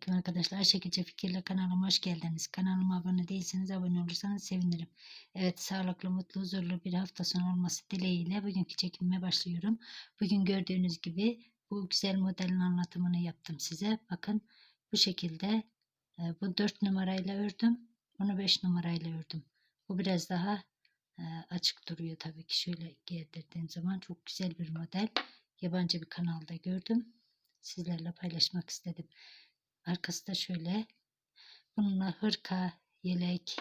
Selamünaleyküm arkadaşlar. Ayşe Fikirle kanalıma hoş geldiniz. Kanalıma abone değilseniz abone olursanız sevinirim. Evet sağlıklı, mutlu, huzurlu bir hafta sonu olması dileğiyle bugünkü çekimime başlıyorum. Bugün gördüğünüz gibi bu güzel modelin anlatımını yaptım size. Bakın bu şekilde e, bu 4 numarayla ördüm. Bunu 5 numarayla ördüm. Bu biraz daha e, açık duruyor tabii ki. Şöyle gerdirdiğim zaman çok güzel bir model. Yabancı bir kanalda gördüm sizlerle paylaşmak istedim. Arkası da şöyle. Bununla hırka, yelek,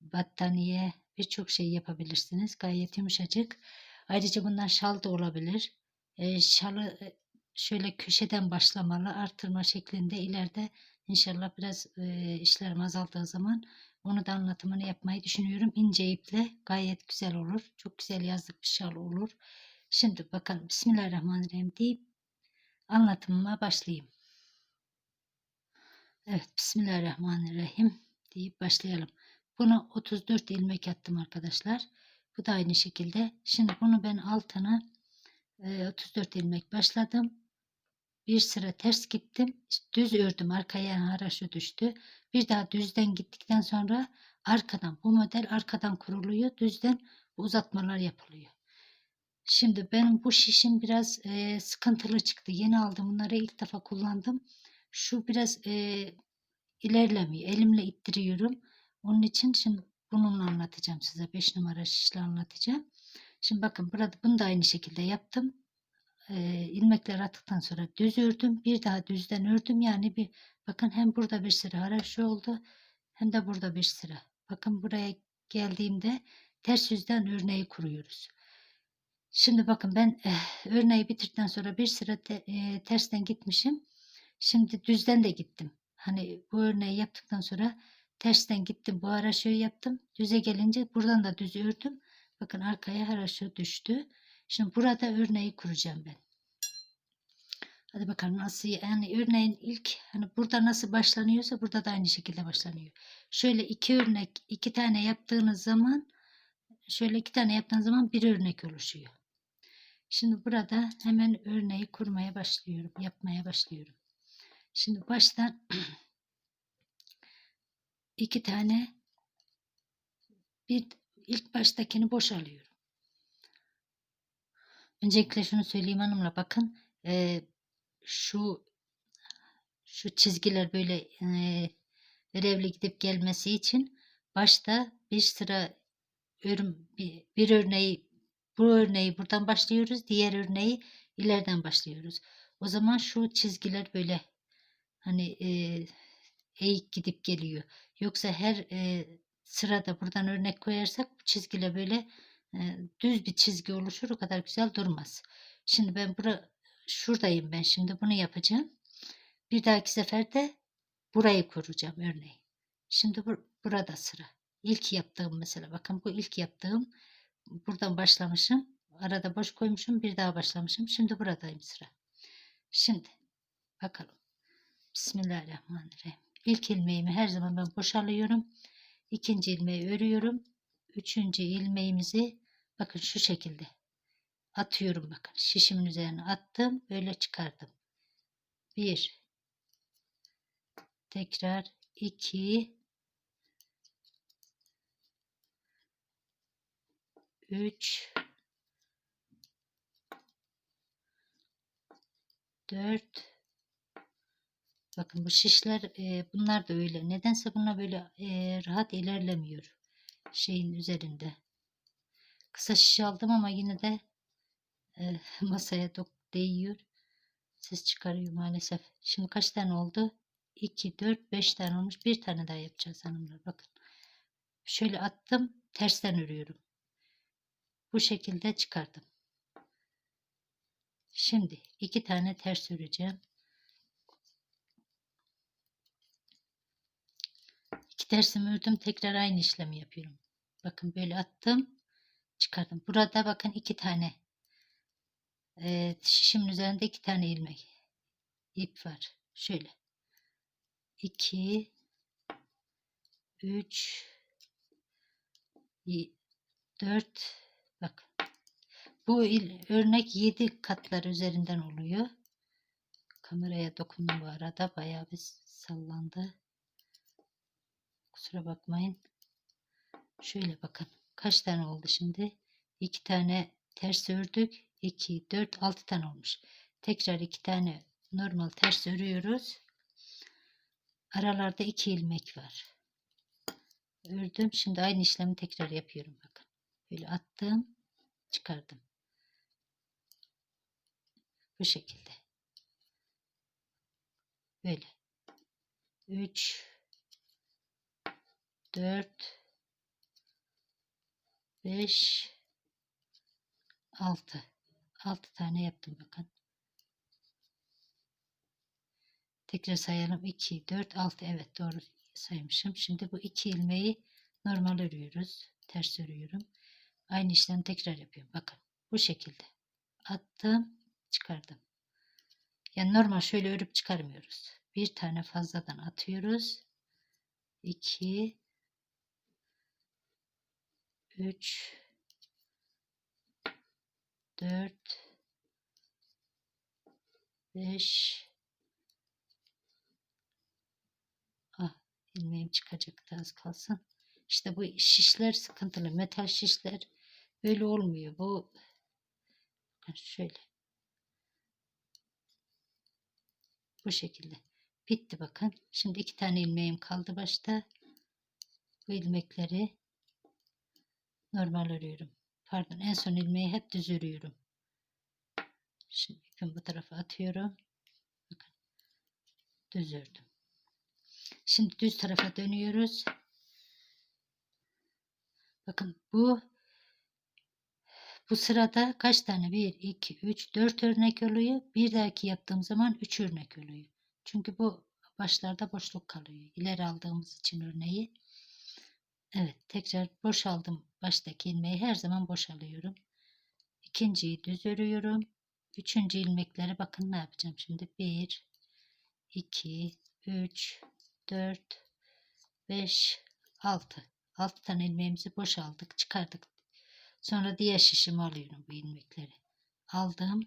battaniye birçok şey yapabilirsiniz. Gayet yumuşacık. Ayrıca bundan şal da olabilir. E, şalı e, şöyle köşeden başlamalı artırma şeklinde ileride inşallah biraz e, işlerim azaldığı zaman onu da anlatımını yapmayı düşünüyorum. İnce iple gayet güzel olur. Çok güzel yazlık bir şal olur. Şimdi bakalım Bismillahirrahmanirrahim deyip anlatımıma başlayayım. Evet, Bismillahirrahmanirrahim deyip başlayalım. Buna 34 ilmek attım arkadaşlar. Bu da aynı şekilde. Şimdi bunu ben altına 34 e, ilmek başladım. Bir sıra ters gittim. Düz ördüm. Arkaya haraşo düştü. Bir daha düzden gittikten sonra arkadan bu model arkadan kuruluyor. Düzden uzatmalar yapılıyor. Şimdi benim bu şişim biraz e, sıkıntılı çıktı. Yeni aldım bunları ilk defa kullandım. Şu biraz e, ilerlemiyor. Elimle ittiriyorum. Onun için şimdi bununla anlatacağım size. 5 numara şişle anlatacağım. Şimdi bakın burada bunu da aynı şekilde yaptım. E, ilmekler attıktan sonra düz ördüm. Bir daha düzden ördüm. Yani bir bakın hem burada bir sıra haraşo oldu. Hem de burada bir sıra. Bakın buraya geldiğimde ters yüzden örneği kuruyoruz. Şimdi bakın ben eh, örneği bitirdikten sonra bir sıra te, e, tersten gitmişim. Şimdi düzden de gittim. Hani bu örneği yaptıktan sonra tersten gittim. Bu haraşoyu yaptım. Düze gelince buradan da düz ördüm. Bakın arkaya haraşo düştü. Şimdi burada örneği kuracağım ben. Hadi bakalım nasıl yani örneğin ilk hani burada nasıl başlanıyorsa burada da aynı şekilde başlanıyor. Şöyle iki örnek iki tane yaptığınız zaman şöyle iki tane yaptığınız zaman bir örnek oluşuyor. Şimdi burada hemen örneği kurmaya başlıyorum, yapmaya başlıyorum. Şimdi baştan iki tane bir ilk baştakini boş alıyorum. Öncelikle şunu söyleyeyim hanımla bakın e, şu şu çizgiler böyle e, görevli gidip gelmesi için başta bir sıra örüm, bir, bir örneği bu örneği buradan başlıyoruz. Diğer örneği ileriden başlıyoruz. O zaman şu çizgiler böyle hani e, eğik gidip geliyor. Yoksa her e, sırada buradan örnek koyarsak bu çizgiyle böyle e, düz bir çizgi oluşur. O kadar güzel durmaz. Şimdi ben bura, şuradayım ben. Şimdi bunu yapacağım. Bir dahaki seferde burayı kuracağım örneği. Şimdi bur burada sıra. İlk yaptığım mesela bakın bu ilk yaptığım buradan başlamışım. Arada boş koymuşum. Bir daha başlamışım. Şimdi buradayım sıra. Şimdi bakalım. Bismillahirrahmanirrahim. İlk ilmeğimi her zaman ben boşalıyorum. İkinci ilmeği örüyorum. Üçüncü ilmeğimizi bakın şu şekilde atıyorum bakın. Şişimin üzerine attım. Böyle çıkardım. Bir. Tekrar iki. 3 4 Bakın bu şişler e, bunlar da öyle. Nedense bunlar böyle e, rahat ilerlemiyor. Şeyin üzerinde. Kısa şiş aldım ama yine de e, masaya dok değiyor. Ses çıkarıyor maalesef. Şimdi kaç tane oldu? 2, 4, 5 tane olmuş. Bir tane daha yapacağız hanımlar. Bakın. Şöyle attım. Tersten örüyorum bu şekilde çıkardım. Şimdi iki tane ters öreceğim. İki tersimi ördüm. Tekrar aynı işlemi yapıyorum. Bakın böyle attım. Çıkardım. Burada bakın iki tane e, şişimin üzerinde iki tane ilmek ip var. Şöyle. 2 3 4 Bak. Bu il, örnek 7 katlar üzerinden oluyor. Kameraya dokundum bu arada. Bayağı bir sallandı. Kusura bakmayın. Şöyle bakın. Kaç tane oldu şimdi? 2 tane ters ördük. 2, 4, 6 tane olmuş. Tekrar 2 tane normal ters örüyoruz. Aralarda 2 ilmek var. Ördüm. Şimdi aynı işlemi tekrar yapıyorum. Bakın. Böyle attım. Çıkardım. Bu şekilde. Böyle. 3 4 5 6 6 tane yaptım bakın. Tekrar sayalım. 2 4 6 evet doğru saymışım. Şimdi bu iki ilmeği normal örüyoruz. Ters örüyorum. Aynı işlemi tekrar yapıyorum. Bakın bu şekilde. Attım, çıkardım. Yani normal şöyle örüp çıkarmıyoruz. Bir tane fazladan atıyoruz. 2 3 4 5 Ah ilmeğim çıkacaktı az kalsın. İşte bu şişler sıkıntılı. Metal şişler böyle olmuyor. Bu şöyle. Bu şekilde. Bitti bakın. Şimdi iki tane ilmeğim kaldı başta. Bu ilmekleri normal örüyorum. Pardon en son ilmeği hep düz örüyorum. Şimdi ipimi bu tarafa atıyorum. Bakın. Düz ördüm. Şimdi düz tarafa dönüyoruz. Bakın bu bu sırada kaç tane? 1, 2, 3, 4 örnek oluyor. Bir dahaki yaptığım zaman 3 örnek oluyor. Çünkü bu başlarda boşluk kalıyor. İleri aldığımız için örneği. Evet tekrar boşaldım. Baştaki ilmeği her zaman boşalıyorum. İkinciyi düz örüyorum. Üçüncü ilmekleri bakın ne yapacağım şimdi. 1, 2, 3, 4, 5, 6. 6 tane ilmeğimizi boşaldık, çıkardık. Sonra diğer şişimi alıyorum bu ilmekleri. Aldım.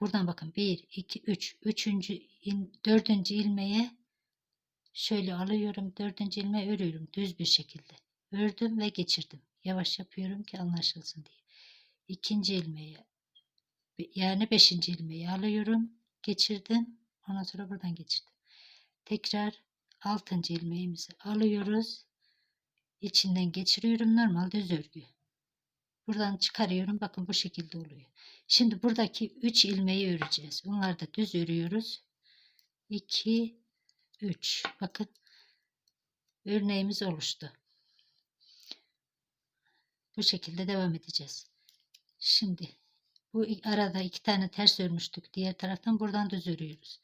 Buradan bakın 1, 2, 3. Üçüncü, il, dördüncü ilmeğe şöyle alıyorum. Dördüncü ilmeği örüyorum düz bir şekilde. Ördüm ve geçirdim. Yavaş yapıyorum ki anlaşılsın diye. İkinci ilmeği yani beşinci ilmeği alıyorum. Geçirdim. Ondan sonra buradan geçirdim. Tekrar altıncı ilmeğimizi alıyoruz. İçinden geçiriyorum. Normal düz örgü. Buradan çıkarıyorum. Bakın bu şekilde oluyor. Şimdi buradaki 3 ilmeği öreceğiz. Bunları da düz örüyoruz. 2 3 bakın örneğimiz oluştu. Bu şekilde devam edeceğiz. Şimdi bu arada iki tane ters örmüştük. Diğer taraftan buradan düz örüyoruz.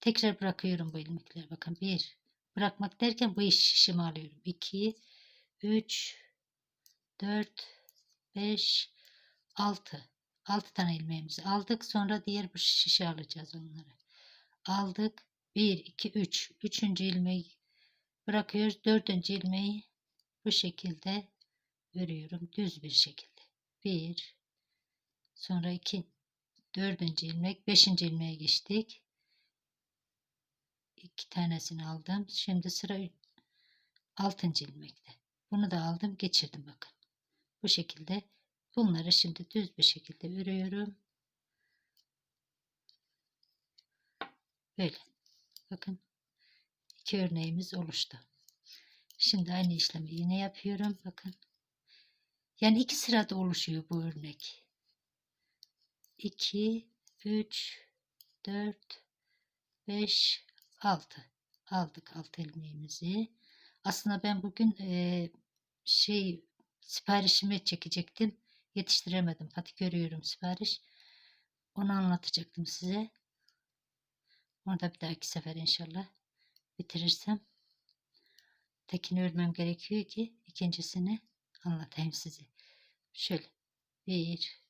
Tekrar bırakıyorum bu ilmekleri. Bakın bir bırakmak derken bu iş şişimi alıyorum. 2 3 4 5 6 6 tane ilmeğimizi aldık. Sonra diğer bu şişe alacağız onları. Aldık. 1 2 3 3. ilmeği bırakıyoruz. 4. ilmeği bu şekilde örüyorum düz bir şekilde. 1 sonra 2 4. ilmek 5. ilmeğe geçtik. 2 tanesini aldım. Şimdi sıra 6. ilmekte. Bunu da aldım, geçirdim bakın. Bu şekilde bunları şimdi düz bir şekilde örüyorum. Böyle. Bakın iki örneğimiz oluştu. Şimdi aynı işlemi yine yapıyorum. Bakın. Yani iki sırada oluşuyor bu örnek. 2, 3, 4, 5, 6. Aldık alt ilmeğimizi. Aslında ben bugün e, şey siparişimi çekecektim. Yetiştiremedim. Hadi görüyorum sipariş. Onu anlatacaktım size. Onu da bir dahaki sefer inşallah bitirirsem. Tekini örmem gerekiyor ki ikincisini anlatayım size. Şöyle. 1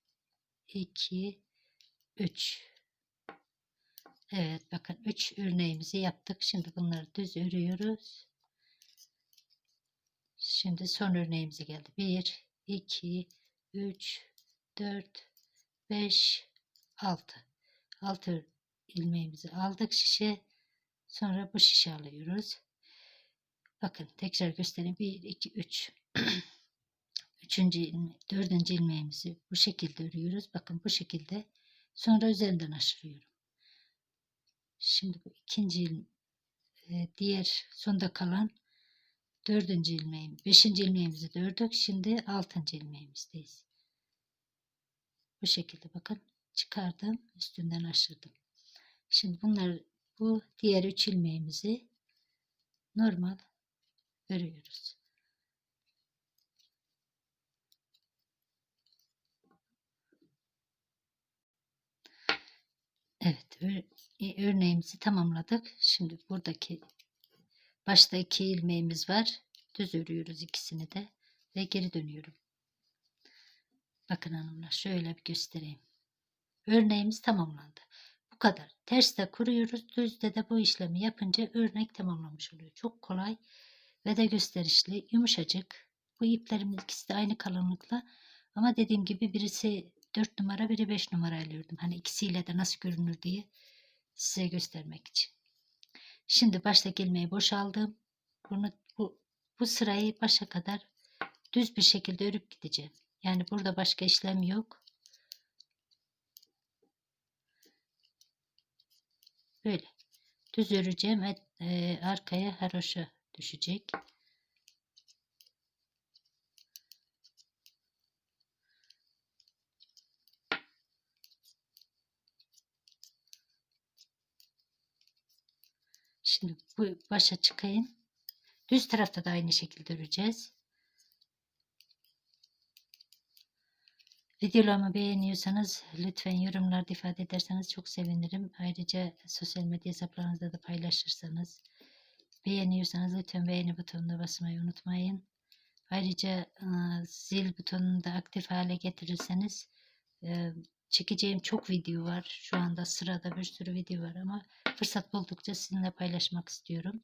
2 3 Evet bakın 3 örneğimizi yaptık. Şimdi bunları düz örüyoruz. Şimdi son örneğimize geldi. 1 2 3 4 5 6 6 ilmeğimizi aldık şişe. Sonra bu şişe alıyoruz. Bakın tekrar göstereyim. 1, 2, 3. Üçüncü ilme, dördüncü ilmeğimizi bu şekilde örüyoruz. Bakın bu şekilde. Sonra üzerinden aşırıyorum. Şimdi bu ikinci il- e, diğer sonda kalan dördüncü ilmeğim, beşinci ilmeğimizi de ördük. Şimdi altıncı ilmeğimizdeyiz. Bu şekilde bakın çıkardım üstünden aşırdım. Şimdi bunlar bu diğer üç ilmeğimizi normal örüyoruz. Evet e, örneğimizi tamamladık. Şimdi buradaki başta iki ilmeğimiz var. Düz örüyoruz ikisini de ve geri dönüyorum. Bakın hanımlar şöyle bir göstereyim. Örneğimiz tamamlandı. Bu kadar. Terste kuruyoruz. Düzde de bu işlemi yapınca örnek tamamlamış oluyor. Çok kolay ve de gösterişli. Yumuşacık. Bu iplerimin ikisi de aynı kalınlıkla. Ama dediğim gibi birisi 4 numara biri 5 numara alıyordum. Hani ikisiyle de nasıl görünür diye size göstermek için. Şimdi baştaki ilmeği boşaldım. Bunu bu, bu sırayı başa kadar düz bir şekilde örüp gideceğim. Yani burada başka işlem yok. Böyle. Düz öreceğim. et- e, arkaya haroşa düşecek. Şimdi bu başa çıkayım. Düz tarafta da aynı şekilde öreceğiz. Videolarımı beğeniyorsanız lütfen yorumlarda ifade ederseniz çok sevinirim. Ayrıca sosyal medya hesaplarınızda da paylaşırsanız beğeniyorsanız lütfen beğeni butonuna basmayı unutmayın. Ayrıca e, zil butonunu da aktif hale getirirseniz e, çekeceğim çok video var. Şu anda sırada bir sürü video var ama fırsat buldukça sizinle paylaşmak istiyorum.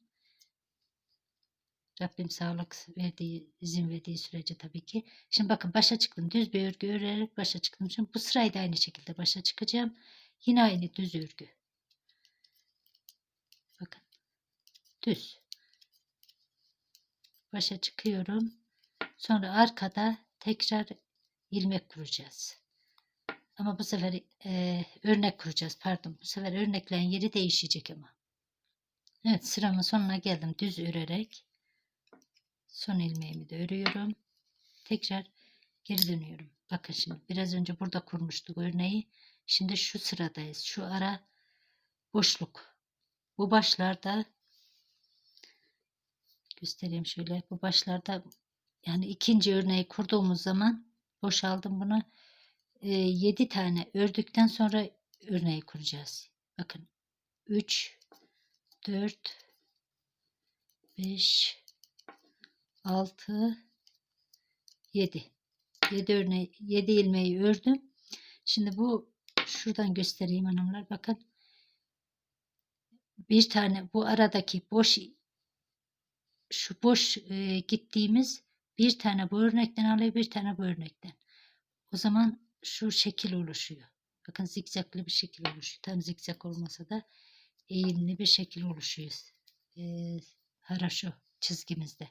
Rabbim sağlık verdiği, izin verdiği sürece tabii ki. Şimdi bakın başa çıktım. Düz bir örgü örerek başa çıktım. Şimdi bu sırayı da aynı şekilde başa çıkacağım. Yine aynı düz örgü. Bakın. Düz. Başa çıkıyorum. Sonra arkada tekrar ilmek kuracağız. Ama bu sefer e, örnek kuracağız. Pardon. Bu sefer örneklerin yeri değişecek ama. Evet sıramın sonuna geldim. Düz örerek. Son ilmeğimi de örüyorum. Tekrar geri dönüyorum. Bakın şimdi biraz önce burada kurmuştuk örneği. Şimdi şu sıradayız. Şu ara boşluk. Bu başlarda göstereyim şöyle. Bu başlarda yani ikinci örneği kurduğumuz zaman boşaldım bunu. 7 tane ördükten sonra örneği kuracağız. Bakın 3 4 5 6 7 7 örneği 7 ilmeği ördüm. Şimdi bu şuradan göstereyim hanımlar bakın. Bir tane bu aradaki boş şu boş e, gittiğimiz bir tane bu örnekten alıyor bir tane bu örnekten. O zaman şu şekil oluşuyor. Bakın zikzaklı bir şekil oluşuyor. Tam zikzak olmasa da eğimli bir şekil oluşuyor. E, haraşo çizgimizde.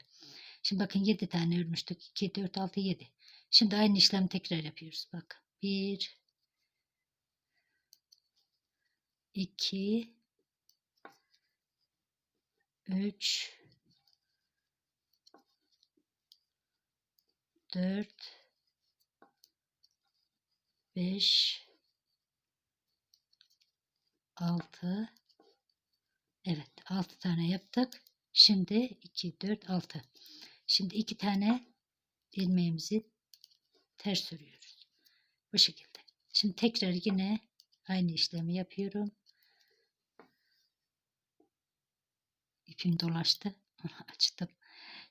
Şimdi bakın 7 tane örmüştük. 2, 4, 6, 7. Şimdi aynı işlemi tekrar yapıyoruz. Bak 1 2 3 4 5 6 Evet 6 tane yaptık. Şimdi 2 4 6. Şimdi 2 tane ilmeğimizi ters örüyoruz. Bu şekilde. Şimdi tekrar yine aynı işlemi yapıyorum. İpim dolaştı. Açtım.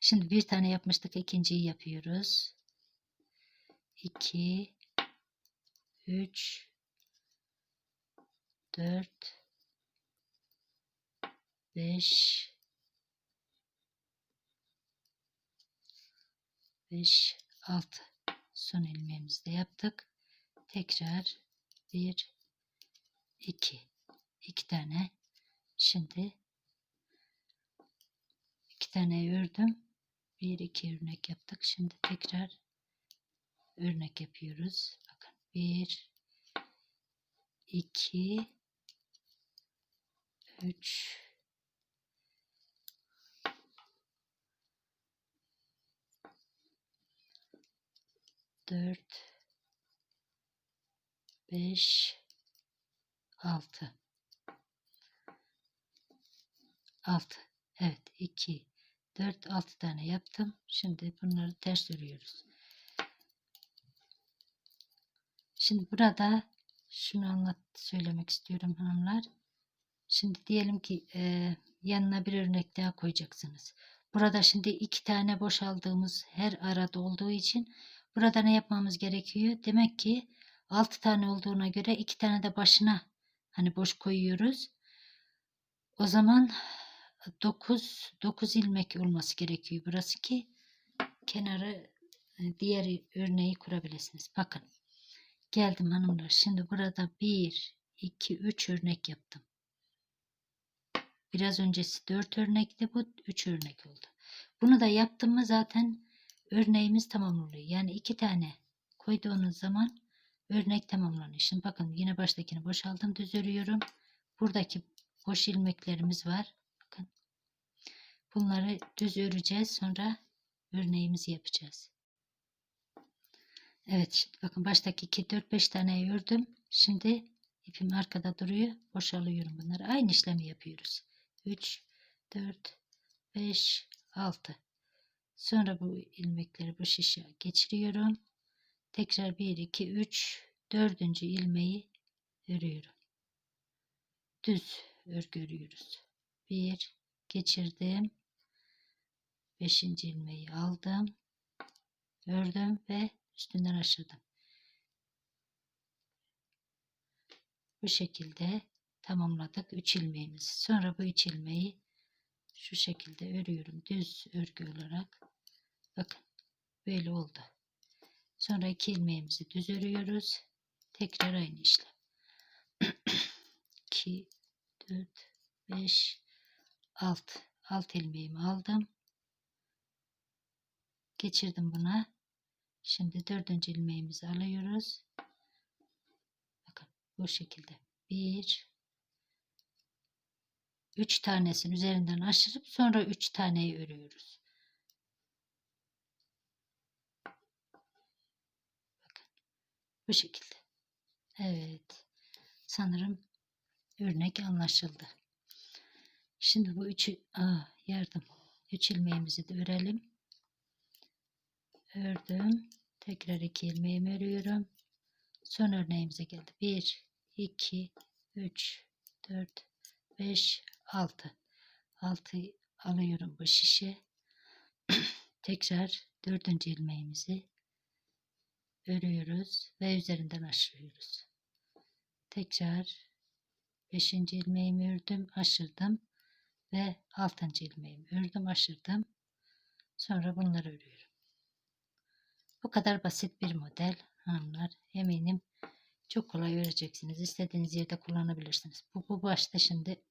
Şimdi bir tane yapmıştık. ikinciyi yapıyoruz. 2 3 4 5 5 6 son ilmeğimizi de yaptık. Tekrar 1 2 iki tane. Şimdi iki tane ördüm. Bir iki örnek yaptık. Şimdi tekrar örnek yapıyoruz. Bir iki üç. Dört beş altı. Altı. Evet iki dört altı tane yaptım. Şimdi bunları ters örüyoruz şimdi burada şunu anlat söylemek istiyorum hanımlar şimdi diyelim ki e, yanına bir örnek daha koyacaksınız burada şimdi iki tane boşaldığımız her arada olduğu için burada ne yapmamız gerekiyor demek ki 6 tane olduğuna göre 2 tane de başına hani boş koyuyoruz. O zaman 9 9 ilmek olması gerekiyor burası ki kenarı diğer örneği kurabilirsiniz. Bakın. Geldim hanımlar. Şimdi burada 1 2 3 örnek yaptım. Biraz öncesi 4 örnekti. Bu 3 örnek oldu. Bunu da yaptım mı zaten örneğimiz tamam oluyor. Yani 2 tane koyduğunuz zaman örnek tamamlanıyor. Şimdi bakın yine baştakini boşaldım düz örüyorum. Buradaki boş ilmeklerimiz var. Bakın. Bunları düz öreceğiz. Sonra örneğimizi yapacağız. Evet bakın baştaki 2 4 5 tane ördüm. Şimdi ipim arkada duruyor. Boşalıyorum bunları. Aynı işlemi yapıyoruz. 3 4 5 6 Sonra bu ilmekleri bu şişe geçiriyorum. Tekrar 1, 2, 3, dördüncü ilmeği örüyorum. Düz örgü örüyoruz. 1, geçirdim. Beşinci ilmeği aldım. Ördüm ve üstünden aşırdım. Bu şekilde tamamladık 3 ilmeğimizi. Sonra bu 3 ilmeği şu şekilde örüyorum düz örgü olarak. Bakın böyle oldu. Sonra iki ilmeğimizi düz örüyoruz. Tekrar aynı işlem. 2 4 5 6 6 ilmeğimi aldım. Geçirdim buna. Şimdi dördüncü ilmeğimizi alıyoruz. Bakın bu şekilde. Bir, üç tanesini üzerinden aşırıp sonra üç taneyi örüyoruz. Bu şekilde. Evet. Sanırım örnek anlaşıldı. Şimdi bu üçü aa, yardım. Üç ilmeğimizi de örelim. Ördüm. Tekrar iki ilmeğimi örüyorum. Son örneğimize geldi. 1, 2, 3, 4, 5, 6. 6 alıyorum bu şişe. Tekrar dördüncü ilmeğimizi örüyoruz ve üzerinden aşırıyoruz. Tekrar 5. ilmeğimi ördüm, aşırdım ve 6. ilmeğimi ördüm, aşırdım. Sonra bunları örüyorum. Bu kadar basit bir model hanımlar. Eminim çok kolay öreceksiniz. İstediğiniz yerde kullanabilirsiniz. Bu, bu başta şimdi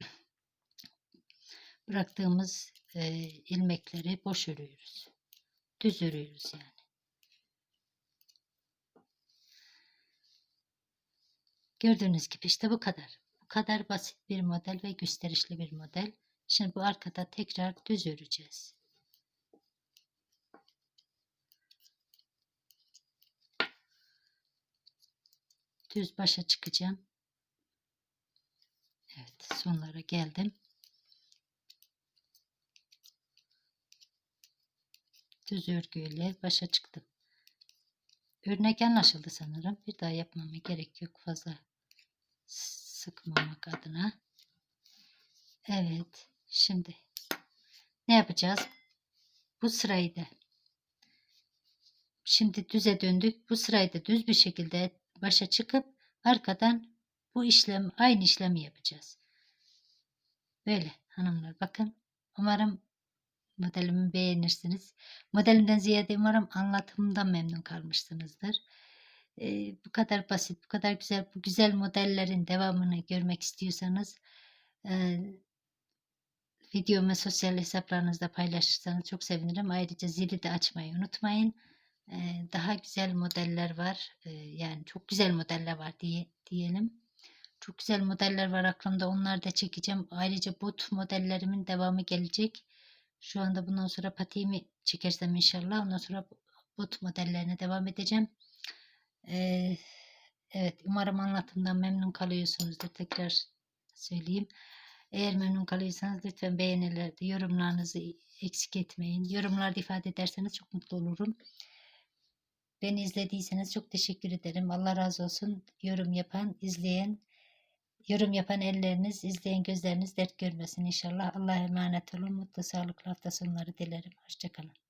bıraktığımız e, ilmekleri boş örüyoruz. Düz örüyoruz yani. Gördüğünüz gibi işte bu kadar. Bu kadar basit bir model ve gösterişli bir model. Şimdi bu arkada tekrar düz öreceğiz. Düz başa çıkacağım. Evet sonlara geldim. Düz örgüyle başa çıktım. Örnek anlaşıldı sanırım. Bir daha yapmama gerek yok fazla sıkmamak adına. Evet. Şimdi ne yapacağız? Bu sırayı da şimdi düze döndük. Bu sırayı da düz bir şekilde başa çıkıp arkadan bu işlem aynı işlemi yapacağız. Böyle hanımlar bakın. Umarım modelimi beğenirsiniz. Modelimden ziyade umarım anlatımından memnun kalmışsınızdır. Ee, bu kadar basit, bu kadar güzel, bu güzel modellerin devamını görmek istiyorsanız e, videomu sosyal hesaplarınızda paylaşırsanız çok sevinirim. Ayrıca zili de açmayı unutmayın. Daha güzel modeller var. Yani çok güzel modeller var diye diyelim. Çok güzel modeller var aklımda. Onları da çekeceğim. Ayrıca bot modellerimin devamı gelecek. Şu anda bundan sonra patiğimi çekersem inşallah. Ondan sonra bot modellerine devam edeceğim. Evet umarım anlatımdan memnun kalıyorsunuzdur. Tekrar söyleyeyim. Eğer memnun kalıyorsanız lütfen beğenilerde yorumlarınızı eksik etmeyin. Yorumlarda ifade ederseniz çok mutlu olurum. Beni izlediyseniz çok teşekkür ederim. Allah razı olsun. Yorum yapan, izleyen, yorum yapan elleriniz, izleyen gözleriniz dert görmesin inşallah. Allah'a emanet olun. Mutlu, sağlıklı hafta sonları dilerim. Hoşçakalın.